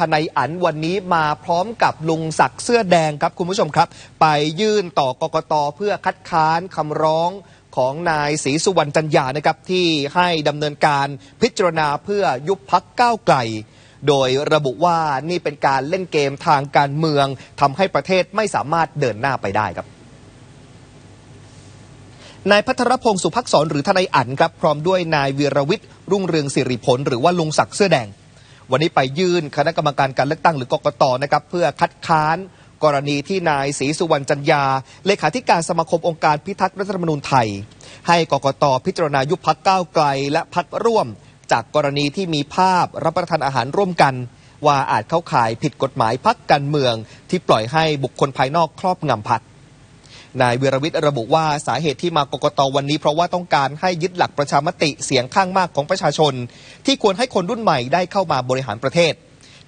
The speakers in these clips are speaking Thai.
ทนายอันวันนี้มาพร้อมกับลุงศักดิ์เสื้อแดงครับคุณผู้ชมครับ ไปยื่นต่อกกตเพื่อคัดค้านคำร้องของนายศรีสุวรรณจันยานะครับที่ให้ดำเนินการพิจารณาเพื่อยุบพักก้าวไกล โดยระบุว่านี่เป็นการเล่นเกมทางการเมืองทำให้ประเทศไม่สามารถเดินหน้าไปได้ครับนายพัทรพงศ์สุภักษรหรือทนายอั๋นครับพร้อมด้วยนายวีรวิทย์รุ่งเรืองสิริผลหรือว่าลุงศักดิ์เสื้อแดง วันนี้ไปยื่นคณะกรรมการการเลือกตั้งหรือกกตนะครับเพื่อคัดค้านกรณีที่นายศรีสุวรรณจันยา เลขาธิการสมาคมองค์การพิทักษ์รัฐธรรมนูญไทย ให้กกตพิจารณายุบพักก้าวไกลและพักร่วม จากกรณีที่มีภาพรับประทานอาหารร่วมกัน ว่าอาจเข้าข่ายผิดกฎหมายพักการเมือง ที่ปล่อยให้บุคคลภายนอกครอบงำพัก นายเวรวิทย์ระบุว่าสาเหตุที่มากกตวันนี้ เพราะว่าต้องการให้ยึดหลักประชามติเสียงข้างมากของประชาชน ที่ควรให้คนรุ่นใหม่ได้เข้ามาบริหารประเทศ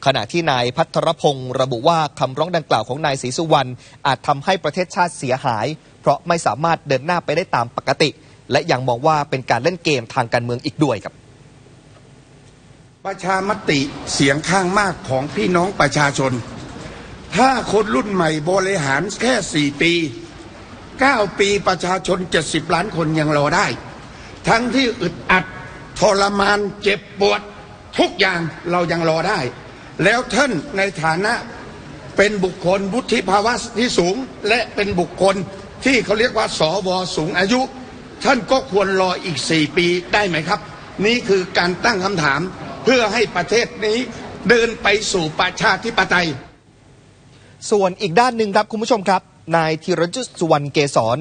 ขณะที่นายพัทรพงศ์ระบุว่าคำร้องดังกล่าวของนายศรีสุวรรณอาจทำให้ประเทศชาติเสียหาย เพราะไม่สามารถเดินหน้าไปได้ตามปกติ และยังมองว่าเป็นการเล่นเกมทางการเมืองอีกด้วยครับประชามติเสียงข้างมากของพี่น้องประชาชน ถ้าคนรุ่นใหม่บริหารแค่สี่ปี 9 ปีประชาชน 70 ล้านคนยังรอได้ ทั้งที่อึดอัดทรมานเจ็บปวด ทุกอย่างเรายังรอได้ แล้วท่านในฐานะเป็นบุคคลวุฒิภาวะที่สูง และเป็นบุคคลที่เขาเรียกว่าสวสูงอายุ ท่านก็ควรรออีก 4 ปีได้ไหมครับ นี่คือการตั้งคำถามเพื่อให้ประเทศนี้เดินไปสู่ประชาธิปไตย ส่วนอีกด้านหนึ่งครับคุณผู้ชมครับ นายธีรจุทธสุวรรณเกษร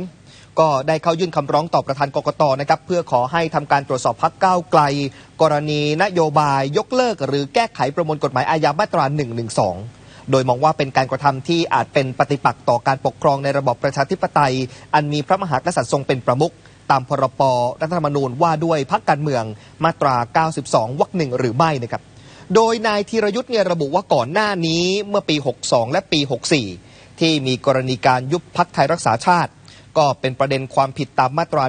ก็ได้เข้ายื่นคำร้องต่อประธานกกตนะครับเพื่อขอให้ทำการตรวจสอบพักก้าวไกล กรณีนโยบายยกเลิก หรือแก้ไขประมวลกฎหมายอาญามาตรา 112โดยมองว่าเป็นการกระทำที่อาจเป็นปฏิปักษ์ต่อการปกครองในระบอบประชาธิปไตย อันมีพระมหากษัตริย์ทรงเป็นประมุขตามพรบรัฐธรรมนูญว่าด้วยพักการเมืองมาตรา 92 วรรคหนึ่งหรือไม่นะครับ โดยนายธีรยุทธ์เนี่ยระบุว่าก่อนหน้านี้เมื่อปี 62 และปี 64 ที่มีกรณีการยุบพักไทยรักษาชาติ ก็เป็นประเด็นความผิดตามมาตรา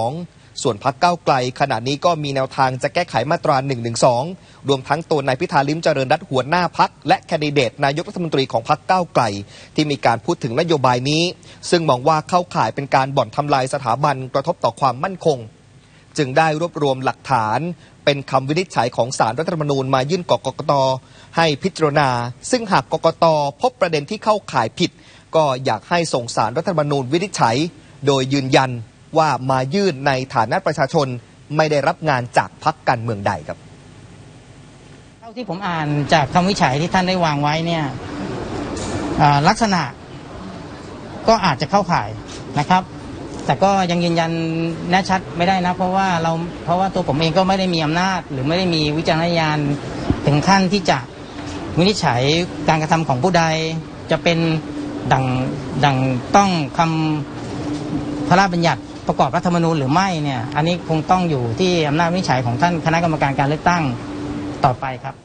112ส่วนพักเก้าไกล ขณะนี้ก็มีแนวทางจะแก้ไขมาตรา112รวมทั้งตัวนายพิธาลิมเจริญรัตหัวหน้าพักและแคนดิเดตนายกรัฐมนตรีของพักเก้าไกล ที่มีการพูดถึงนโยบายนี้ ซึ่งมองว่าเข้าข่ายเป็นการบ่อนทำลายสถาบันกระทบต่อความมั่นคง จึงได้รวบรวมหลักฐาน เป็นคำวินิจฉัยของสารรัฐธรรมนูญมายื่นกกตให้พิจารณา ซึ่งหากกกตพบประเด็นที่เข้าข่ายผิด ก็อยากให้ส่งสารรัฐธรรมนูญวินิจฉัย โดยยืนยันว่ามายื่นในฐานะประชาชนไม่ได้รับงานจากพักการเมืองใดครับ เท่าที่ผมอ่านจากคำวิจัยที่ท่านได้วางไว้เนี่ยลักษณะก็อาจจะเข้าข่ายนะครับ แต่ก็ยังยืนยันแน่ชัดไม่ได้นะ เพราะว่าเราเพราะว่าตัวผมเองก็ไม่ได้มีอำนาจ หรือไม่ได้มีวิจารณญาณถึงขั้นที่จะวินิจฉัยการกระทำของผู้ใดจะเป็นดังดังต้องคำพระราชบัญญัติประกอบรัฐธรรมนูญหรือไม่เนี่ย อันนี้คงต้องอยู่ที่อำนาจวินิจฉัยของท่านคณะกรรมการการเลือกตั้งต่อไปครับ